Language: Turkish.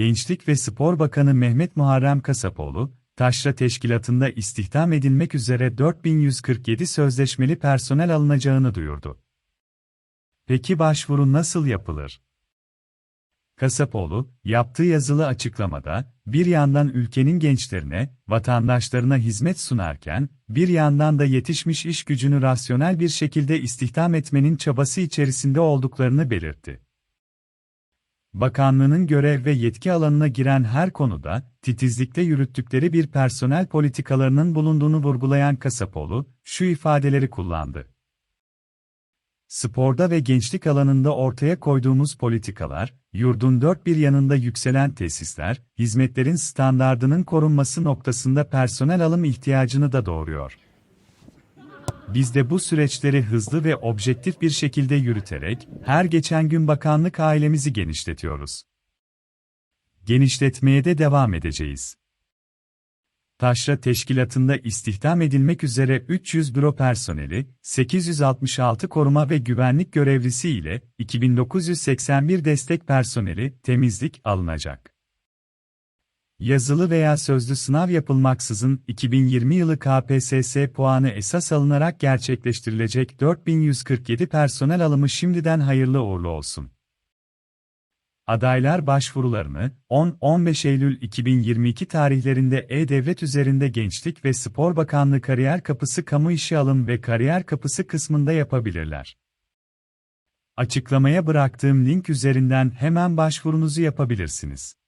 Gençlik ve Spor Bakanı Mehmet Muharrem Kasapoğlu, Taşra Teşkilatı'nda istihdam edilmek üzere 4147 sözleşmeli personel alınacağını duyurdu. Peki başvuru nasıl yapılır? Kasapoğlu, yaptığı yazılı açıklamada, bir yandan ülkenin gençlerine, vatandaşlarına hizmet sunarken, bir yandan da yetişmiş iş gücünü rasyonel bir şekilde istihdam etmenin çabası içerisinde olduklarını belirtti. Bakanlığının görev ve yetki alanına giren her konuda, titizlikle yürüttükleri bir personel politikalarının bulunduğunu vurgulayan Kasapoğlu, şu ifadeleri kullandı. Sporda ve gençlik alanında ortaya koyduğumuz politikalar, yurdun dört bir yanında yükselen tesisler, hizmetlerin standardının korunması noktasında personel alım ihtiyacını da doğuruyor. Biz de bu süreçleri hızlı ve objektif bir şekilde yürüterek, her geçen gün bakanlık ailemizi genişletiyoruz. Genişletmeye de devam edeceğiz. Taşra Teşkilatı'nda istihdam edilmek üzere 300 büro personeli, 866 koruma ve güvenlik görevlisi ile 2981 destek personeli, temizlik alınacak. Yazılı veya sözlü sınav yapılmaksızın 2020 yılı KPSS puanı esas alınarak gerçekleştirilecek 4147 personel alımı şimdiden hayırlı uğurlu olsun. Adaylar başvurularını 10-15 Eylül 2022 tarihlerinde E-Devlet üzerinde Gençlik ve Spor Bakanlığı Kariyer Kapısı Kamu İşe Alım ve Kariyer Kapısı kısmında yapabilirler. Açıklamaya bıraktığım link üzerinden hemen başvurunuzu yapabilirsiniz.